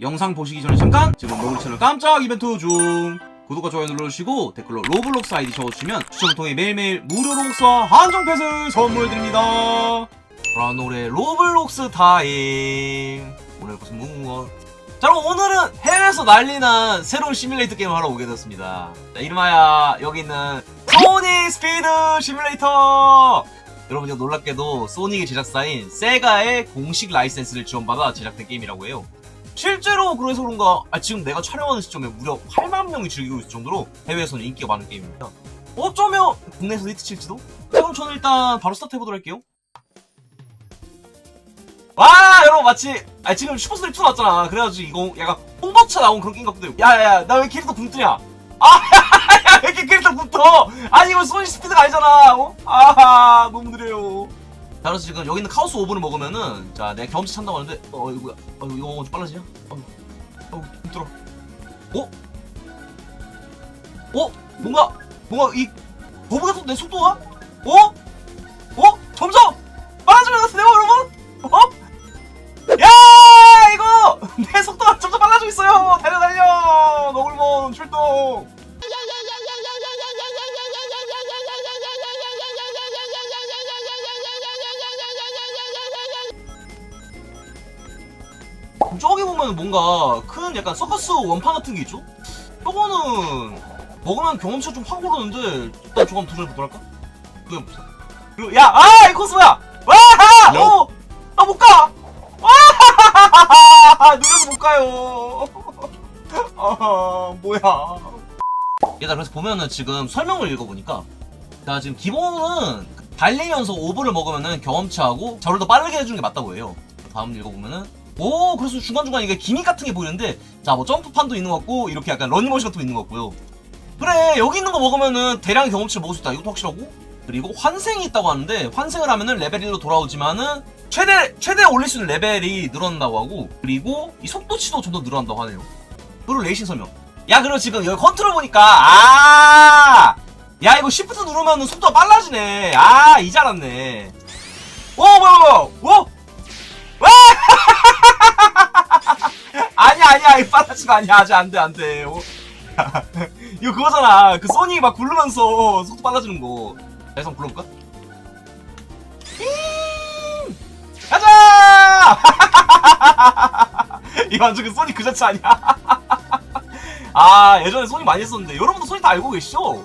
영상 보시기 전에 잠깐 지금 너구리 채널 깜짝 이벤트 중. 구독과 좋아요 눌러주시고 댓글로 로블록스 아이디 적어주시면 추첨을 통해 매일매일 무료 로블록스와 한정 패스 선물해드립니다. 그런 노래 로블록스 타임. 오늘 무슨 무궁화 자 그럼 오늘은 해외에서 난리난 새로운 시뮬레이터 게임을 하러 오게 되었습니다. 자, 이름하여 여기 있는 소닉 스피드 시뮬레이터. 여러분 이거 놀랍게도 소닉의 제작사인 세가의 공식 라이센스를 지원받아 제작된 게임이라고 해요 실제로 그래서 그런가 아, 지금 내가 촬영하는 시점에 무려 8만 명이 즐기고 있을 정도로 해외에서는 인기가 많은 게임입니다. 어쩌면 국내에서 히트 칠지도? 자 그럼 저는 일단 바로 스타트 해보도록 할게요. 와 여러분 마치 아 지금 슈퍼스트리 2 나왔잖아. 그래가지고 이거 약간 홍보차 나온 그런 게임 같거든 야야야 나 왜 캐릭터 굶뜨냐? 아야왜 이렇게 캐릭터 굶떠 아니 이거 소니 스피드가 아니잖아. 어? 아하 너무 느려요 자 그래서 지금 여기 있는 카오스 오븐을 먹으면은 자 내가 경험치 찬다고 하는데 어 이거 어 이거 좀 빨라지냐 어, 어 힘들어 어? 어? 뭔가 뭔가 이 같은 내 속도가 어? 어? 점점 저기 보면 뭔가 큰 약간 서커스 원판 같은 게 있죠? 저거는 먹으면 경험치가 좀 확 오르는데 일단 한번 도전해보도록 할까? 도전해보자 그리고 야! 아! 이 코스 뭐야! 와! 어! 나못 가! 와! 느려서 못 가요 아 뭐야 얘들아 그래서 보면은 지금 설명을 읽어보니까 자 지금 기본은 달리면서 오브를 먹으면은 경험치하고 저를 더 빠르게 해주는 게 맞다고 해요 다음 읽어보면은 오 그래서 중간중간 이게 기믹 같은 게 보이는데 자 뭐 점프판도 있는 것 같고 이렇게 약간 러닝머신 같은 거 있는 것 같고요. 그래 여기 있는 거 먹으면은 대량의 경험치를 먹을 수 있다. 이것도 확실하고. 그리고 환생이 있다고 하는데 환생을 하면은 레벨 1로 돌아오지만은 최대 최대 올릴 수 있는 레벨이 늘어난다고 하고 그리고 이 속도치도 좀 더 늘어난다고 하네요. 그리고 레이싱 설명. 야 그리고 지금 여기 컨트롤 보니까 아! 야 이거 시프트 누르면은 속도가 빨라지네. 아 이제 알았네. 오 뭐야 뭐야? 오 아니야 이 빨라진 거 아니야 아직 안돼 안돼 어? 이거 그거잖아 그 소닉 막 굴르면서 속도 빨라지는 거 한번 불러볼까? 음! 가자! 이 완전 그 소닉 그 자체 아니야? 아 예전에 소닉 많이 했었는데 여러분도 소닉 다 알고 계시죠?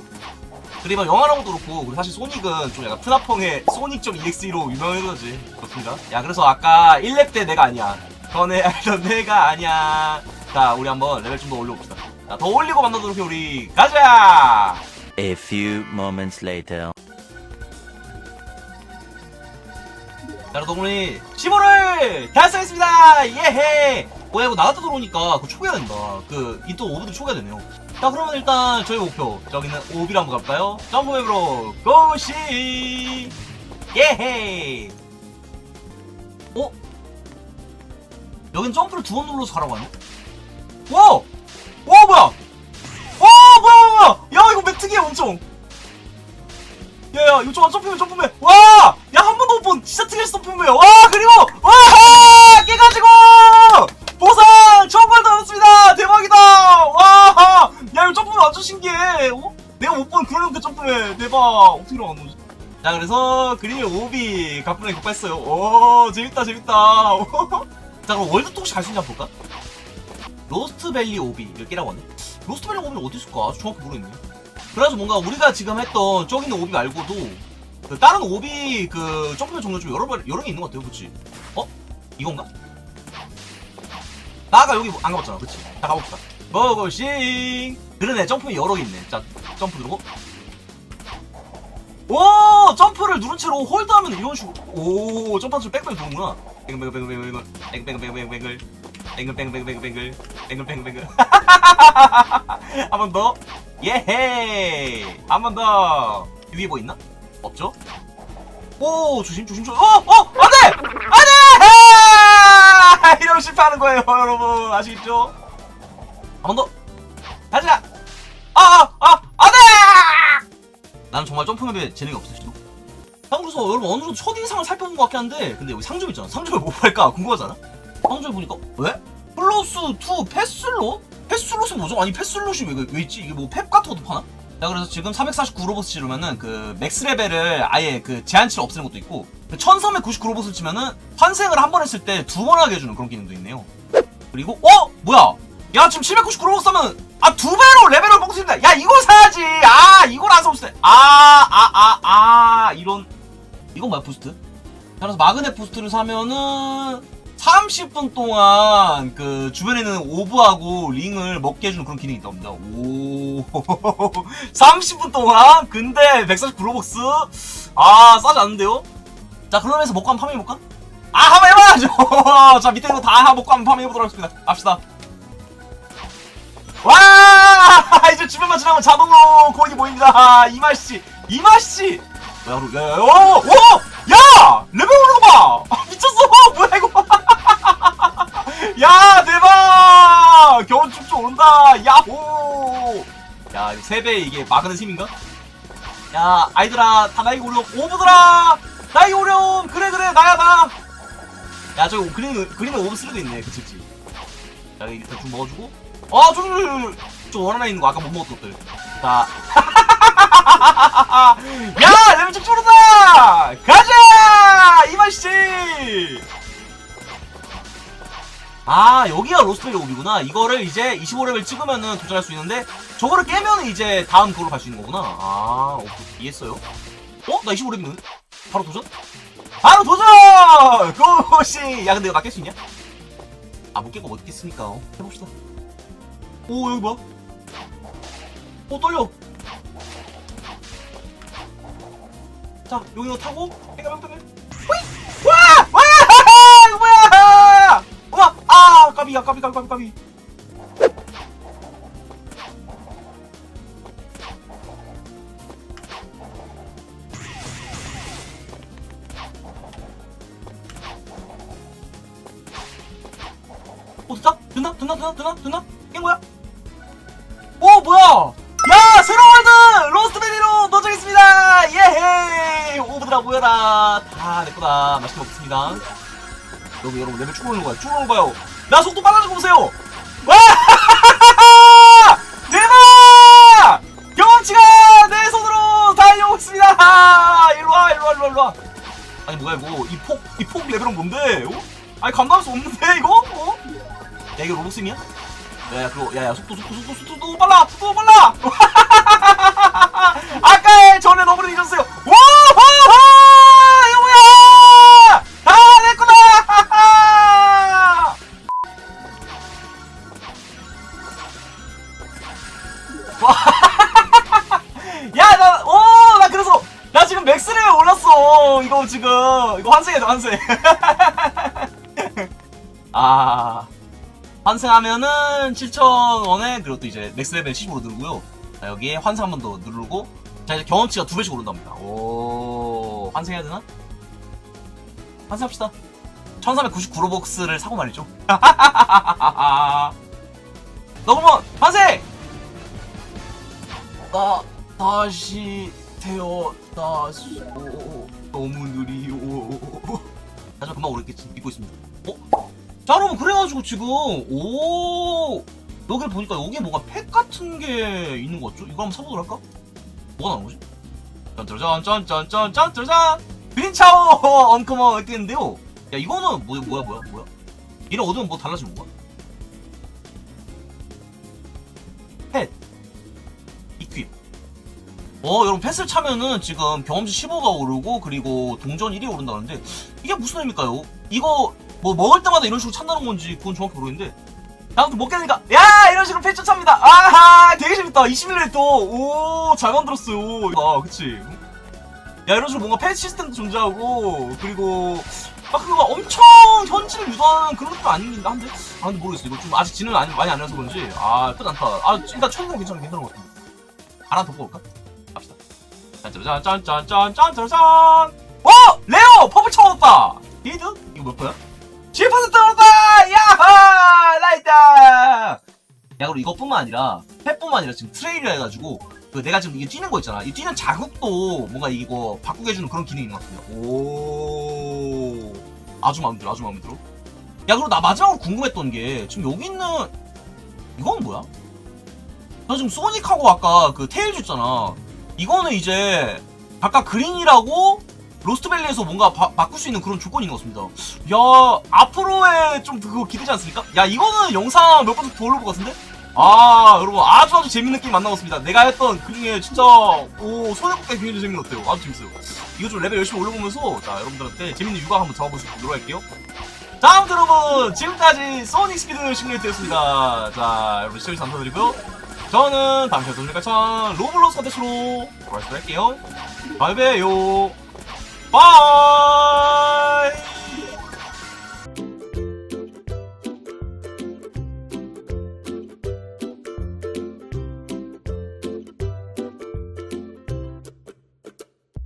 그리고 영화라고도 그렇고 그리고 사실 소닉은 좀 약간 푸나펑의 소닉.exe로 유명해졌지 그렇습니다 야 그래서 아까 1렙 때 내가 아니야 전에 알던 내가 아니야. 자 우리 한번 레벨 좀 더 올려봅시다. 자 더 올리고 만나도록 해 우리. 가자! A few moments later. 자 여러분 우리 15를 달성했습니다! 예헤! 뭐야 이거 나갔다 들어오니까 그거 초기화 된다. 그 이또 오브도 초기화 되네요. 자 그러면 일단 저희 목표. 저기는 오비를 한번 가볼까요? 점프맵으로 고시! 예헤! 어? 여긴 점프를 두 번 눌러서 가라고 하네 와! 와 뭐야? 와 뭐야 뭐야 야! 이거 맵 특이해 엄청. 야야 이거 좀 점프맵 점프맵 와! 야 한 번도 못 본 진짜 특이한 점프맵 와 그리고 와 깨가지고! 보상! 정말 받았습니다. 대박이다! 와 야 이거 점프맵 완전 신기해. 어? 내가 못 본 그런 그 점프맵. 대박. 어떻게 일어난 거지? 자 그래서 그림의 오비 가뿐하게 급했어요. 오 재밌다 재밌다. 자 있는지 한번 볼까? 로스트밸리 오비 이렇게라고 하네 로스트밸리 오비는 어디 있을까? 정확히 모르겠네 그래서 뭔가 우리가 지금 했던 저기 있는 오비 말고도 그 다른 오비 그 점프의 종류 좀 여러 번 여러 개 있는 것 같아요, 그렇지? 어? 이건가? 나 아까 여기 안 가봤잖아, 그렇지? 자 가봅시다. 버거싱 그러네 점프 여러 개 있네. 자 점프 누르고 오 점프를 누른 채로 홀드하면 이런 식으로 오 점프하면 뺑뺑 도는구나. 뺑뺑뺑뺑뺑뺑 뺑뺑뺑뺑뺑 뺑글뺑글뺑글뺑글 뺑글뺑글뺑글 한번 더. 예헤이! 한번 더! 위에 뭐 있나? 없죠? 오, 조심, 조심, 조심. 어, 어! 안 돼! 안 돼! 이러면 실패하는 거예요, 여러분. 아시겠죠? 한 번 더. 가자! 나는 정말 점프맵에 재능이 없으시죠? 상주에서 여러분 어느 정도 첫인상을 살펴본 것 같긴 한데, 근데 여기 상점 있잖아. 상점에 뭐 팔까? 궁금하잖아? 상점에 보니까, 왜? 패슬로스 2 패슬롯? 패슬롯이 뭐죠? 아니 패슬롯이 왜, 왜 있지? 이게 뭐 펩 같은 것도 파나? 자 그래서 지금 449 로봇 치르면은 그 맥스 레벨을 아예 그 제한치를 없애는 것도 있고 1399 로봇을 치면은 환생을 한 번 했을 때 두 번 하게 해주는 그런 기능도 있네요 그리고 어? 뭐야 야 지금 799 로봇 사면 아 두 배로 레벨을 먹을 수 있다 야 이걸 사야지 아 이걸 안 사고 있어 아아 아 아 이런 이건 뭐야 부스트? 자, 그래서 마그넷 부스트를 사면은 30분 동안 그 주변에 있는 오브하고 링을 먹게 해주는 그런 기능이 있답니다. 오, 30분 동안? 근데 149 로벅스? 아, 싸지 않는데요? 자, 그러면서 먹고 한번 파밍해볼까? 아, 한번 해봐야죠! 자, 밑에 있는 거 다 먹고 한번 파밍해보도록 하겠습니다. 갑시다. 주변만 지나면 자동으로 거기 보입니다. 이마씨! 이마씨! 야, 야, 야, 야, 오! 오! 야! 레벨 올라가! 아, 미쳤어! 뭐야, 이거! 야, 대박! 축제 온다! 야호! 야, 이거 3배 이게 마그넷 힘인가? 야, 아이들아, 다 나이가 오렴. 오브들아! 나이 오렴! 그래, 그래, 나야, 나! 야, 저기 그림, 그림에 오브 쓰려도 있네. 그치, 그치. 자, 여기 일단 좀 먹어주고. 아, 저, 저, 저, 원하나 있는 거 아까 못 먹었던 것들. 자. 야! 레벨 쭉 줄었다! 가자! 이마씨! 아, 여기가 로스트베리 옵이구나. 이거를 이제 25레벨 찍으면은 도전할 수 있는데, 저거를 깨면 이제 다음 그걸로 갈 수 있는 거구나. 아, 오케이. 이해했어요. 어? 나 25레벨은? 바로 도전? 바로 도전! 고시! 야, 근데 이거 나깰수 있냐? 아, 못 깨고 못 깼으니까. 어. 해봅시다. 오, 여기 뭐야? 오, 떨려. 자, 여기 이거 타고, 해가 명등을. 호이! 와! 와! 이거 뭐야! 우와! 아! 까비야, 까비, 까비, 까비, 까비. 어, 됐다? 됐나? 됐나? 됐나? 됐나? 깬 거야? 오, 뭐야! 야! 도착했습니다! 예헤이! 오브들아 모여라! 다 내거다. 맛있게 먹겠습니다. 여러분, 여러분, 레벨 쭉 오는 거야. 쭉 오는 거 봐요. 나 속도 빨라진 거 보세요! 와! 대박! 경험치가 내 손으로 달려오고 있습니다! 일로와, 일로와, 일로와, 일로와. 아니, 뭐야, 이거. 이 폭, 이 폭 레벨은 뭔데? 어? 아니, 감당할 수 없는데, 이거? 어? 야, 이거 로봇sim이야? 야, 야, 그거, 야, 야, 속도, 속도, 속도, 속도, 속도 빨라! 속도 빨라! 지금, 이거 환승해줘, 환승. 아. 환승하면은 7,000원에 그리고 또 이제 맥스 레벨 10으로 누르고요. 자, 여기에 환승 한 번 더 누르고 자 이제 경험치가 두 배씩 오른답니다. 오 환승해야 되나? 환승합시다. 1399로벅스를 사고 말이죠. 너구먼 환승! 나 다시 태어났어. 너무 느리요. 나저 금방 오르겠지. 믿고 있습니다. 어? 자 여러분 그래가지고 지금 오 여기를 보니까 여기에 뭔가 팩 같은 게 있는 거 같죠? 이거 한번 사보도록 할까? 뭐가 나온 거지? 짠짜잔 짠짠짠 짠짜잔 그린차워 언커머 있겠는데요 야 이거는 뭐야 뭐야 뭐야 뭐야 이를 얻으면 뭐 달라지는 거야? 어 여러분 펫을 차면은 지금 경험치 15가 오르고 그리고 동전 1이 오른다는데 이게 무슨 의미일까요? 이거 뭐 먹을 때마다 이런 식으로 찬다는 건지 그건 정확히 모르겠는데 다음부터 먹게 되니까 야! 이런 식으로 패쳐 찹니다. 아하! 되게 재밌다. 21레벨 또오잘 만들었어요. 아 그치? 야 이런 식으로 뭔가 패 시스템도 존재하고 그리고 아 그거 엄청 현질을 유도하는 그런 것도 아닌데 한데 아 근데 모르겠어 이거 좀 아직 진을 많이, 안 해서 그런지. 아끝 않다 아 일단 천공 괜찮은 괜찮은 것 같은데. 하나 더 뽑을까? 갑시다 짠짜잔짠짠짠짠짠짠 어! 레오! 퍼블 차오졌다 히드? 이거 몇 거야? 7% 오다! 야하! 라이다! 야, 그리고 이것뿐만 아니라, 펫뿐만 아니라 지금 트레일이라 해가지고, 그 내가 지금 이게 뛰는 거 있잖아. 이 뛰는 자극도 뭔가 이거 바꾸게 해주는 그런 있는 것 같습니다. 오. 아주 마음에 들어, 아주 마음에 들어. 야 그리고 나 마지막으로 궁금했던 게 지금 여기 있는 이건 뭐야? 나 지금 소닉하고 아까 그 테일즈 있잖아 이거는 이제 아까 그린이라고 로스트밸리에서 뭔가 바, 바꿀 수 있는 그런 조건인 것 같습니다. 야 앞으로의 좀 그거 기대지 않습니까? 야 이거는 영상 몇번더 올릴 것 같은데? 아 여러분 아주 아주 재밌는 게임 만나봤습니다. 내가 했던 그 중에 진짜 오 손해볼게 굉장히 재밌는 것 같아요. 아주 재밌어요. 이거 좀 레벨 열심히 올려보면서 자 여러분들한테 재밌는 육아 한번 잡아보도록 할게요. 자 아무튼 여러분 지금까지 소닉 스피드 시뮬레이터였습니다. 자 여러분 시청해주셔서 감사드리고요 저는 다음 시간에 참 로블록스 컨텐츠로 돌아오도록 할게요. 바이바이요. 바이